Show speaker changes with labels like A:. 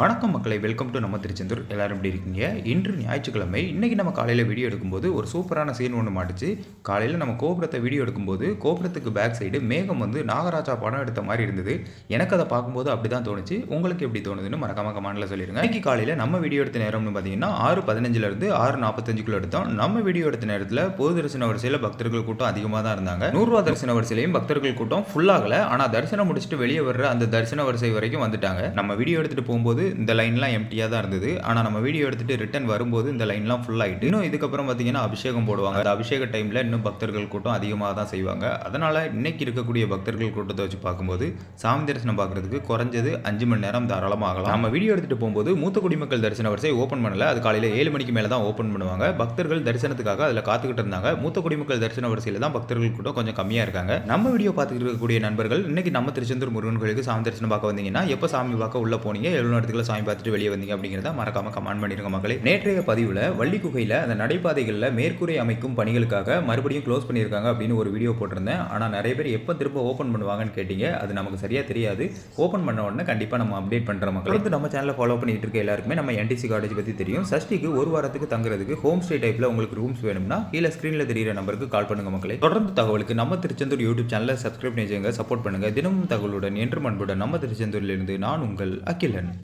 A: வணக்கம் மக்களை welcome to நம்ம திருச்செந்தூர். எல்லாரும் எப்படி இருக்கீங்க? இன்று ஞாயிற்றுக்கிழமை. இன்றைக்கி நம்ம காலையில் வீடியோ எடுக்கும்போது ஒரு சூப்பரான சீன் ஒன்று மாட்டுச்சு. காலையில் நம்ம கோபுரத்தை வீடியோ எடுக்கும்போது கோபுரத்துக்கு பேக் சைடு மேகம் வந்து நாகராஜா படம் எடுத்த மாதிரி இருந்தது. எனக்கு அதை பார்க்கும்போது அப்படி தான் தோணுச்சு. உங்களுக்கு எப்படி தோணுதுன்னு மறக்காம கமாண்டில் சொல்லிருங்க. இன்றைக்கி காலையில் நம்ம வீடியோ எடுத்த நேரம்னு பார்த்தீங்கன்னா ஆறு பதினஞ்சுலேருந்து ஆறு நாற்பத்தஞ்சுக்குள்ள எடுத்தோம். நம்ம வீடியோ எடுத்த நேரத்தில் பொது தரிசன வரிசையில் பக்தர்கள் கூட்டம் அதிகமாக தான் இருந்தாங்க. நூறுரூவா தரிசன வரிசையிலையும் பக்தர்கள் கூட்டம் ஃபுல்லாகலை ஆனால் தரிசனம் முடிச்சுட்டு வெளியே வர்ற அந்த தரிசன வரிசை வரைக்கும் வந்துட்டாங்க. நம்ம வீடியோ எடுத்துகிட்டு போகும்போது இந்த லைன்லாம் எம்டியாக தான் இருந்தது. ஆனால் நம்ம வீடியோ எடுத்துட்டு ரிட்டன் வரும்போது இந்த லைன்லாம் ஃபுல் ஆகிட்டு இன்னும் இதுக்கப்புறம் பார்த்தீங்கன்னா அபிஷேகம் போடுவாங்க. அந்த அபிஷேக டைமில் இன்னும் பக்தர்கள் கூட்டம் அதிகமாக தான் செய்வாங்க. அதனால் இன்னைக்கு இருக்கக்கூடிய பக்தர்கள் கூட்டத்தை வச்சு பார்க்கும்போது சாமி தரிசனம் பார்க்குறதுக்கு குறைஞ்சது அஞ்சு மணி நேரம் தாராளமாக ஆகலாம். நம்ம வீடியோ எடுத்துட்டு போகும்போது மூத்த குடிமக்கள் தரிசன வரிசை ஓப்பன் பண்ணல. அது காலையில் ஏழு மணிக்கு மேலே தான் ஓப்பன் பண்ணுவாங்க. பக்தர்கள் தரிசனத்துக்காக அதில் காத்துக்கிட்டு இருந்தாங்க. மூத்த குடிமக்கள் தரிசன வரிசையில் தான் பக்தர்கள் கூட்டம் கொஞ்சம் கம்மியாக இருக்காங்க. நம்ம வீடியோ பார்த்துட்டு இருக்கக்கூடிய நண்பர்கள் இன்னைக்கு நம்ம திருச்செந்தூர் முருகன் கோயிலுக்கு சாமி தரிசனம் பார்க்க வந்தீங்கன்னா எப்போ சாமி பார்க்க உள்ள போனீங்க எவ்வளோ நேரத்துக்குள்ள சாமி பார்த்துட்டு வெளியே வந்தீங்க அப்படிங்கிறத மறக்காம கமெண்ட் பண்ணிருங்க மக்களே. நேற்றைய பதிவில் வள்ளி குகையில் அந்த நடைபாதைகளில் மேற்கூரை அமைக்கும் பணிகளுக்காக மறுபடியும் க்ளோஸ் பண்ணியிருக்காங்க அப்படின்னு ஒரு வீடியோ போட்டிருந்தேன். ஆனால் நிறைய பேர் எப்போ திரும்ப ஓப்பன் பண்ணுவாங்கன்னு கேட்டீங்க அது நமக்கு சரியாக தெரியாது. ஓப்பன் பண்ண உடனே கண்டிப்பாக நம்ம அப்டேட் பண்ணுற மக்கள். வந்து நம்ம சேனலை ஃபாலோ பண்ணிட்டு இருக்க எல்லாருக்குமே நம்ம என்டிசி காலேஜ் பற்றி தெரியும். சஷ்டிக்கு ஒரு வாரத்துக்கு தங்குறதுக்கு ஹோம் ஸ்டே டைப்பில் உங்களுக்கு ரூம்ஸ் வேணும்னா கீழே ஸ்க்ரீனில் தெரியிற நம்பருக்கு கால் பண்ணுங்க மக்களே. தொடர்ந்து தகவலுக்கு நம்ம திருச்செந்தூர் யூடியூப் சேனலை சப்ஸ்கிரைப் செய்யுங்க சப்போர்ட் பண்ணுங்க. தினமும் தகவலுடன் என்று அன்புடன் நம்ம திருச்செந்தூரிலிருந்து நான் உங்கள் அகிலன்.